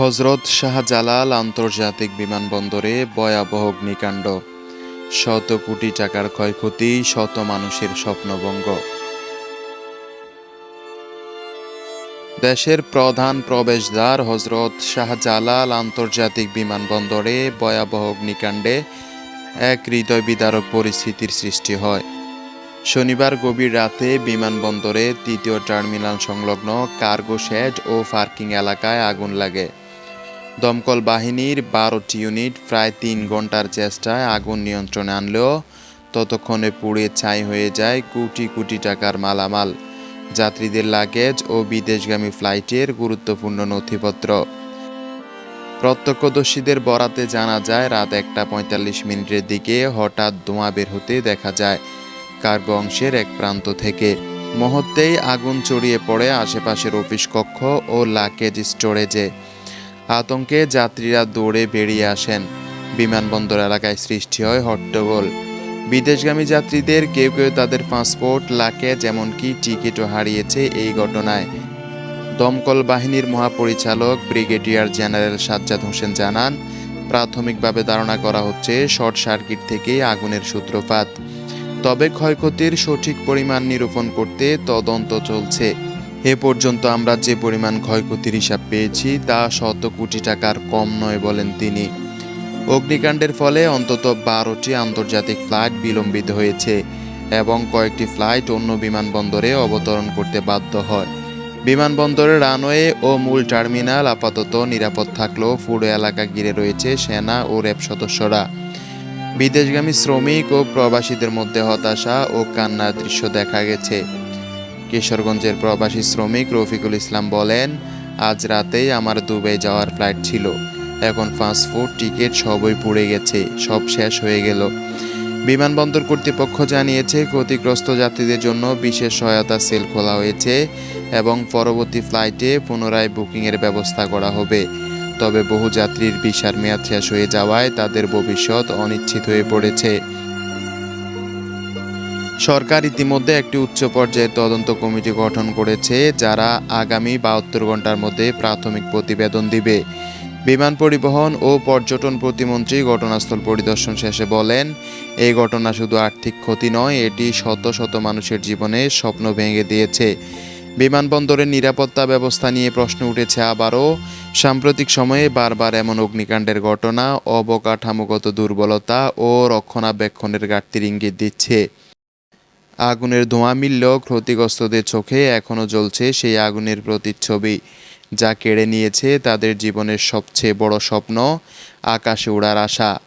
হজরত শাহজালাল আন্তর্জাতিক বিমানবন্দরে ভয়াবহ অগ্নিকাণ্ড। শত কোটি টাকার ক্ষয়ক্ষতি, শত মানুষের স্বপ্নভঙ্গ। দেশের প্রধান প্রবেশদ্বার হজরত শাহজালাল আন্তর্জাতিক বিমানবন্দরে ভয়াবহ অগ্নিকাণ্ডে এক হৃদয় বিদারক পরিস্থিতির সৃষ্টি হয়। শনিবার গভীর রাতে বিমানবন্দরে তৃতীয় টার্মিনাল সংলগ্ন কার্গো শেড ও পার্কিং এলাকায় আগুন লাগে। দমকল বাহিনীর বারোটি ইউনিট প্রায় তিন ঘণ্টার চেষ্টায় আগুন নিয়ন্ত্রণে আনলেও ততক্ষণে পুড়ে ছাই হয়ে যায় কোটি কোটি টাকার মালামাল। যাত্রীদের লাগেজ ও বিদেশগামী ফ্লাইটের গুরুত্বপূর্ণ নথিপত্র। প্রত্যক্ষদর্শীদের বরাতে জানা যায়, রাত একটা পঁয়তাল্লিশ মিনিটের দিকে হঠাৎ ধোঁয়া বের হতে দেখা যায় কার্গো অংশের এক প্রান্ত থেকে। মুহূর্তেই আগুন ছড়িয়ে পড়ে আশেপাশের অফিস কক্ষ ও লাকেজ স্টোরেজে। আতঙ্কে যাত্রীরা দৌড়ে বেরিয়ে আসেন। বিমানবন্দর এলাকায় সৃষ্টি হয় হট্টগোল। বিদেশগামী যাত্রীদের কেউ কেউ তাদের পাসপোর্ট, লাকেজ, এমনকি টিকিটও হারিয়েছে এই ঘটনায়। দমকল বাহিনীর মহাপরিচালক ব্রিগেডিয়ার জেনারেল সাজ্জাদ হোসেন জানান, প্রাথমিকভাবে ধারণা করা হচ্ছে শর্ট সার্কিট থেকেই আগুনের সূত্রপাত। তবে ক্ষয়ক্ষতির সঠিক পরিমাণ নিরূপণ করতে তদন্ত চলছে। এ পর্যন্ত আমরা যে পরিমাণ ক্ষয়ক্ষতির হিসাব পেয়েছি, তা শত কোটি টাকার কম নয় বলেন তিনি। অগ্নিকাণ্ডের ফলে অন্তত বারোটি আন্তর্জাতিক ফ্লাইট বিলম্বিত হয়েছে এবং কয়েকটি ফ্লাইট অন্য বিমানবন্দরে অবতরণ করতে বাধ্য হয়। বিমানবন্দরের রানওয়ে ও মূল টার্মিনাল আপাতত নিরাপদ থাকলেও পুরো এলাকা ঘিরে রয়েছে সেনা ও র্যাব সদস্যরা। বিদেশগামী শ্রমিক ও প্রবাসীদের মধ্যে হতাশা ও কান্নার দৃশ্য দেখা গেছে। কিশোরগঞ্জের প্রবাসী শ্রমিক রফিকুল ইসলাম বলেন, আজ রাতেই আমার দুবাই যাওয়ার ফ্লাইট ছিল। এখন ফাস্টফুড টিকিট সবই পুড়ে গেছে, সব শেষ হয়ে গেল। বিমানবন্দর কর্তৃপক্ষ জানিয়েছে, ক্ষতিগ্রস্ত যাত্রীদের জন্য বিশেষ সহায়তা সেল খোলা হয়েছে এবং পরবর্তী ফ্লাইটে পুনরায় বুকিংয়ের ব্যবস্থা করা হবে। তবে বহু যাত্রীর ভিসার মেয়াদ শেষ হয়ে যাওয়ায় তাদের ভবিষ্যৎ অনিশ্চিত হয়ে পড়েছে। সরকার ইতিমধ্যে একটি উচ্চ পর্যায়ের তদন্ত কমিটি গঠন করেছে, যারা আগামী বাহাত্তর ঘণ্টার মধ্যে প্রাথমিক প্রতিবেদন দিবে। বিমান পরিবহন ও পর্যটন প্রতিমন্ত্রী ঘটনাস্থল পরিদর্শন শেষে বলেন, এই ঘটনা শুধু আর্থিক ক্ষতি নয়, এটি শত শত মানুষের জীবনে স্বপ্ন ভেঙে দিয়েছে। বিমানবন্দরের নিরাপত্তা ব্যবস্থা নিয়ে প্রশ্ন উঠেছে আবারও। সাম্প্রতিক সময়ে বারবার এমন অগ্নিকাণ্ডের ঘটনা, অবকাঠামোগত দুর্বলতা ও রক্ষণাবেক্ষণের ঘাটতির ইঙ্গিত দিচ্ছে। আগুনের ধোঁয়া মিললেও ক্ষতিগ্রস্তদের চোখে এখনও জ্বলছে সেই আগুনের প্রতিচ্ছবি। যা কেড়ে নিয়েছে তাদের জীবনের সবচেয়ে বড় স্বপ্ন, আকাশে ওড়ার আশা।